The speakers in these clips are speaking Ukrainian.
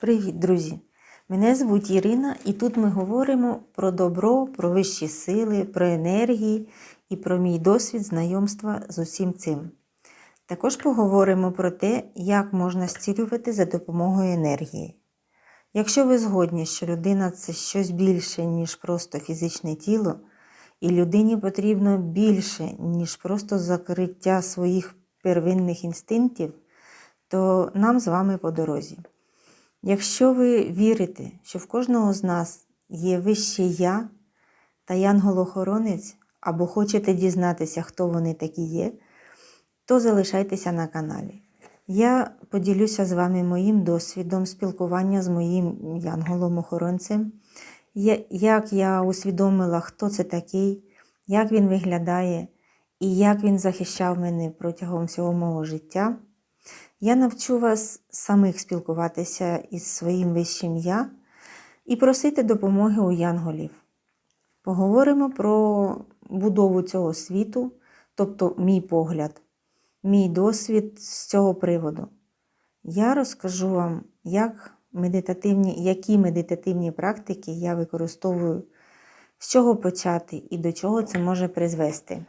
Привіт, друзі! Мене звуть Ірина, і тут ми говоримо про добро, про вищі сили, про енергії і про мій досвід знайомства з усім цим. Також поговоримо про те, як можна зцілювати за допомогою енергії. Якщо ви згодні, що людина це щось більше, ніж просто фізичне тіло, і людині потрібно більше, ніж просто закриття своїх первинних інстинктів, то нам з вами по дорозі. Якщо ви вірите, що в кожного з нас є вище я та янгол-охоронець, або хочете дізнатися, хто вони такі є, то залишайтеся на каналі. Я поділюся з вами моїм досвідом спілкування з моїм янголом-охоронцем, як я усвідомила, хто це такий, як він виглядає і як він захищав мене протягом всього мого життя. Я навчу вас самих спілкуватися із своїм вищим я і просити допомоги у янголів. Поговоримо про будову цього світу, тобто мій погляд, мій досвід з цього приводу. Я розкажу вам, як медитативні, які медитативні практики я використовую, з чого почати і до чого це може призвести.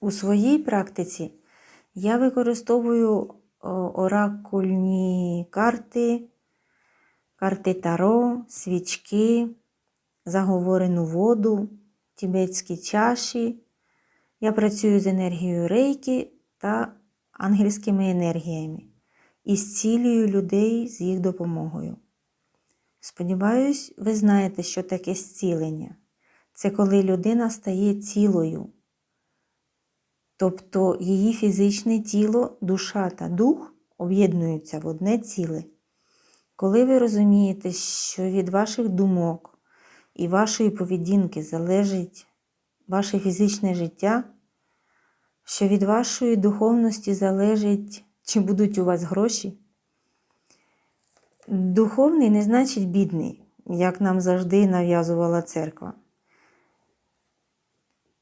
У своїй практиці я використовую оракульні карти, карти таро, свічки, заговорену воду, тібетські чаші. Я працюю з енергією рейки та ангельськими енергіями і зцілюю людей з їх допомогою. Сподіваюсь, ви знаєте, що таке зцілення. Це коли людина стає цілою. Тобто її фізичне тіло, душа та дух об'єднуються в одне ціле. Коли ви розумієте, що від ваших думок і вашої поведінки залежить ваше фізичне життя, що від вашої духовності залежить, чи будуть у вас гроші, духовний не значить бідний, як нам завжди нав'язувала церква.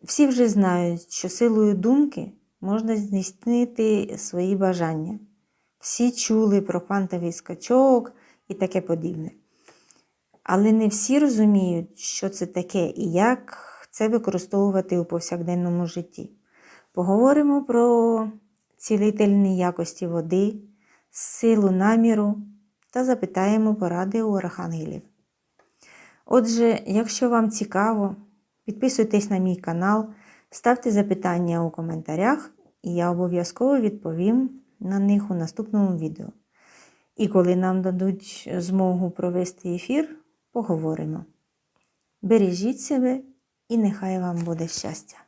Всі вже знають, що силою думки можна здійснити свої бажання. Всі чули про квантовий скачок і таке подібне. Але не всі розуміють, що це таке і як це використовувати у повсякденному житті. Поговоримо про цілительні якості води, силу наміру та запитаємо поради у архангелів. Отже, якщо вам цікаво, Підписуйтесь на мій канал, ставте запитання у коментарях, і я обов'язково відповім на них у наступному відео. І коли нам дадуть змогу провести ефір, поговоримо. Бережіть себе і нехай вам буде щастя!